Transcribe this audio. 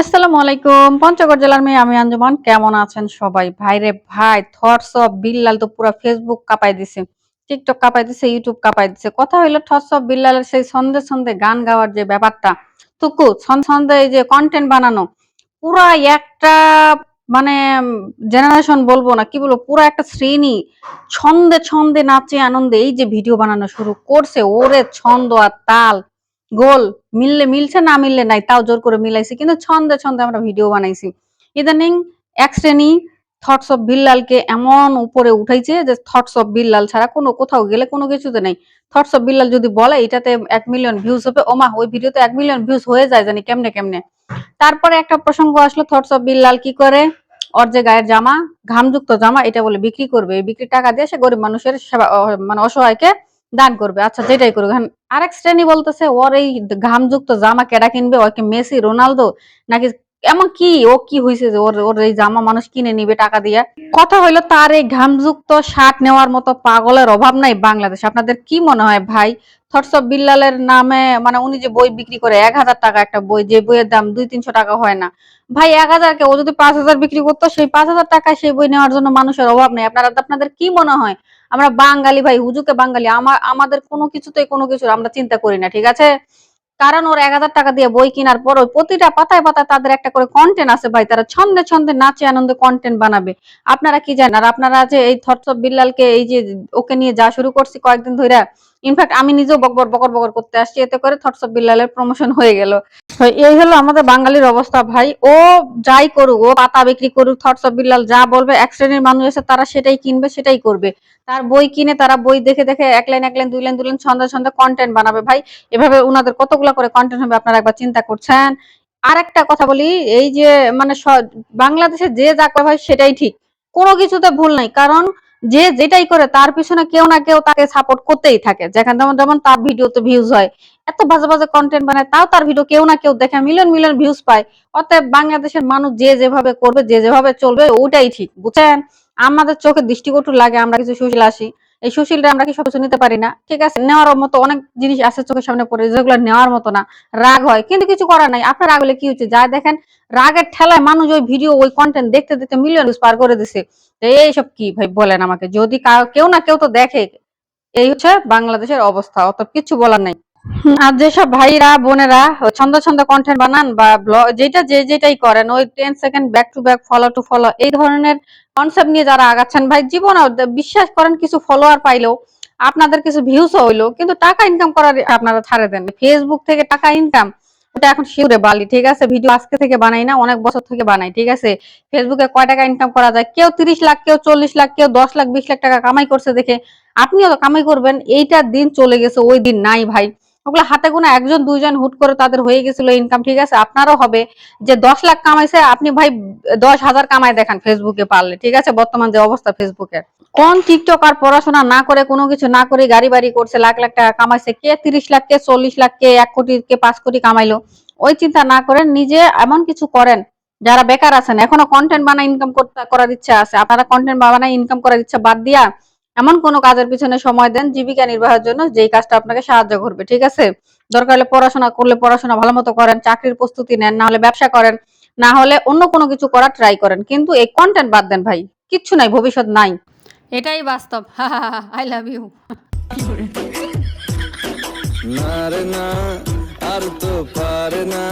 আসসালামু আলাইকুম। পঞ্চগড় জেলার মেয়ে আমি আঞ্জুমান। কেমন আছেন সবাই? ভাইরে ভাই থটস অফ বিল্লাল তো পুরো ফেসবুক কাঁপাই দিছে টিকটক কাঁপাই দিছে ইউটিউব কাঁপাই দিছে। কথা হইল থটস অফ বিল্লালের সেই সন্ধে সন্ধে গান গাওয়ার যে ব্যাপারটা। টুকু সন্ধে এই যে কন্টেন্ট বানানো, পুরা একটা মানে জেনারেশন বলব না, কি বলব, পুরা একটা শ্রেণি ছন্দে ছন্দে নাচে আনন্দে এই যে ভিডিও বানানো শুরু করছে। ওরে ছন্দ আর তাল গোল, মিললে মিলছে, না মিললে নাই, তাও জোর করে মিলাইছি। কিন্তু ছন্দে ছন্দে আমরা ভিডিও বানাইছি। ইদানিং এক শ্রেণি থটস অফ বিল্লালকে এমন উপরে উঠাইছে যে থটস অফ বিল্লাল ছাড়া কোনো কোথাও গেলে কোনো কিছুতে নেই। থটস অফ বিল্লাল যদি বলে, এটাতে এক মিলিয়ন ভিউজ হবে। ওমা, ওই ভিডিওতে এক মিলিয়ন ভিউজ হয়ে যায় জানি কেমনে কেমনে। তারপরে একটা প্রসঙ্গ আসলো থটস অফ বিল্লাল কি করে? ওর যে গায়ের জামা, ঘামযুক্ত জামা, এটা বলে বিক্রি করবে। বিক্রি টাকা দিয়ে সে গরিব মানুষের সেবা মানে অসহায়কে দান করবে। আচ্ছা যেটাই করবে আরেক শ্রেণি বলতেছে ওর এই ঘামযুক্ত জামা কেডা কিনবে? Okay Messi Ronaldo? নাকি এমন কি? ও কি হয়েছে যে ওর ওর এই জামা মানুষ কিনে নিবে টাকা দিয়ে? কথা হইল তার এই ঘামযুক্ত শার্ট নেওয়ার মতো পাগলের অভাব নাই বাংলাদেশ। আপনাদের কি মনে হয় ভাই? থটস অফ বিল্লালের নামে মানে উনি যে বই বিক্রি করে এক হাজার টাকা একটা বই যে বইয়ের দাম দুই তিনশো টাকা হয় না। ভাই এক হাজার কে? ও যদি পাঁচ হাজার বিক্রি করতো সেই পাঁচ হাজার টাকায় সেই বই নেওয়ার জন্য মানুষের অভাব নেই। আপনারা আপনাদের কি মনে হয়? আমরা বাঙালি ভাই হুজুকে বাঙালি আমার আমাদের কোনো কিছুতে কোনো কিছু আমরা চিন্তা করি না, ঠিক আছে? কারণ ওর এক হাজার টাকা দিয়ে বই কেনার পর ওই প্রতিটা পাতায় পাতায় তাদের একটা করে কন্টেন্ট আছে ভাই, তারা ছন্দে ছন্দে নাচে আনন্দে কন্টেন্ট বানাবে। আপনারা কি জানেন? আর আপনারা যে এই থটস বিল্লালকে এই যে ওকে নিয়ে যা শুরু করছি কয়েকদিন ধরে ইনফ্যাক্ট আমি নিজেও বকবর বকর বকর করতে আসছি, এতে করে থটস বিল্লালের প্রমোশন হয়ে গেল। এই হলো আমাদের বাঙালির অবস্থা, ভাই। ও যাই করুক, ও পাতা বিক্রি করুক থটস অফ বিল্লাল যা বলবে, এক শ্রেণির মানুষ আছে তারা সেটাই কিনবে, সেটাই করবে। তার বই কিনে তারা বই দেখে দেখে এক লাইন এক লাইন, দুই লাইন দুই লাইন, ছন্দে ছন্দে কন্টেন্ট বানাবে, ভাই। এভাবে উনাদের কতগুলা করে কন্টেন্ট হবে আপনারা একবার চিন্তা করছেন? আর একটা কথা বলি, এই যে মানে বাংলাদেশে যে যা করে, ভাই, সেটাই ঠিক। কোনো কিছুতে ভুল নাই, কারণ যে যেটাই করে, তার পিছনে কেউ না কেউ তাকে সাপোর্ট করতেই থাকে। যেখানে যেমন যেমন তার ভিডিওতে ভিউজ হয়, এত বাজে বাজে কন্টেন্ট বানায়, তাও তার ভিডিও কেউ না কেউ দেখে মিলিয়ন মিলিয়ন ভিউজ পায়। অতএব বাংলাদেশের মানুষ যে যেভাবে করবে, যে যেভাবে চলবে, ওইটাই ঠিক, বুঝছেন? আমাদের চোখে দৃষ্টিকটু লাগে, আমরা কিছু সুশীল আসি। এই সুশীলটা আমরা কি সবকিছু নিতে পারি না? ঠিক আছে, নেওয়ার মতো অনেক জিনিস আছে চোখের সামনে পড়ে, যেগুলো নেওয়ার মতো না। রাগ হয়, কিন্তু কিছু করার নাই। আপনার রাগ হলে কি হচ্ছে? যা দেখেন, রাগের ঠেলায় মানুষ ওই ভিডিও ওই কন্টেন্ট দেখতে দেখতে মিলিয়ন পার করে দিছে। এইসব কি ভাই বলেন আমাকে? যদি কেউ না কেউ তো দেখে। এই হচ্ছে বাংলাদেশের অবস্থা অত কিছু বলার নাই। আর যেসব ভাইরা, বোনেরা ছন্দ ছন্দ কন্টেন্ট বানান বা যেটা যে যেটাই করেন, ওই ten second back to back follow to follow এই ধরনের কনসেপ্ট নিয়ে যারা আগাচ্ছেন, ভাই জীবন বিশ্বাস করেন কিছু ফলোয়ার পাইলেও আপনাদের কিছু ভিউস হইল কিন্তু টাকা ইনকাম করার আপনারা ছাড়ে দেন। ফেসবুক থেকে টাকা ইনকাম ওটা এখন শিউরে বালি, ঠিক আছে? ভিডিও আজকে থেকে বানাই না, অনেক বছর থেকে বানাই, ঠিক আছে? ফেসবুকে কয় টাকা ইনকাম করা যায়? কেউ তিরিশ লাখ, কেউ চল্লিশ লাখ, কেউ দশ লাখ, বিশ লাখ টাকা কামাই করছে দেখে, আপনিও কামাই করবেন এইটার দিন চলে গেছে, ওই দিন নাই ভাই। ওগুলো হাতে গোনা একজন, দুইজন হুট করে তাদের হয়ে গেছিল ইনকাম ঠিক আছে? আপনারও হবে যে দশ লাখ কামাইছে, আপনি ভাই দশ হাজার কামাই দেখান ফেসবুকে পারলে, ঠিক আছে? বর্তমান যে অবস্থা ফেসবুকের কোন টিকটক আর পড়াশোনা না করে, কোনো কিছু না করে গাড়ি বাড়ি করছে, লাখ লাখ টাকা কামাইছে, কে তিরিশ লাখ, কে চল্লিশ লাখ, কে এক কোটি, কে পাঁচ কোটি কামাইলো? ওই চিন্তা না করেন নিজে এমন কিছু করেন, যারা বেকার আছেন, এখনও কন্টেন্ট বানায় ইনকাম করার ইচ্ছা আছে। আপনারা কন্টেন্ট বানায় ইনকাম করার ইচ্ছা বাদ দিয়া এমন কোনো কাজের পিছনে সময় দেন জীবিকা নির্বাহের জন্য যেই কাজটা আপনাকে সাহায্য করবে ঠিক আছে? দরকার হলে পড়াশোনা করলে পড়াশোনা ভালো মতো করেন চাকরির প্রস্তুতি নেন না হলে ব্যবসা করেন না হলে অন্য কোনো কিছু করার ট্রাই করেন। কিন্তু এই কন্টেন্ট বাদ দেন ভাই কিচ্ছু নাই ভবিষ্যৎ নাই। এটাই বাস্তব। আই লাভ ইউ না রে না আর তো পারে না।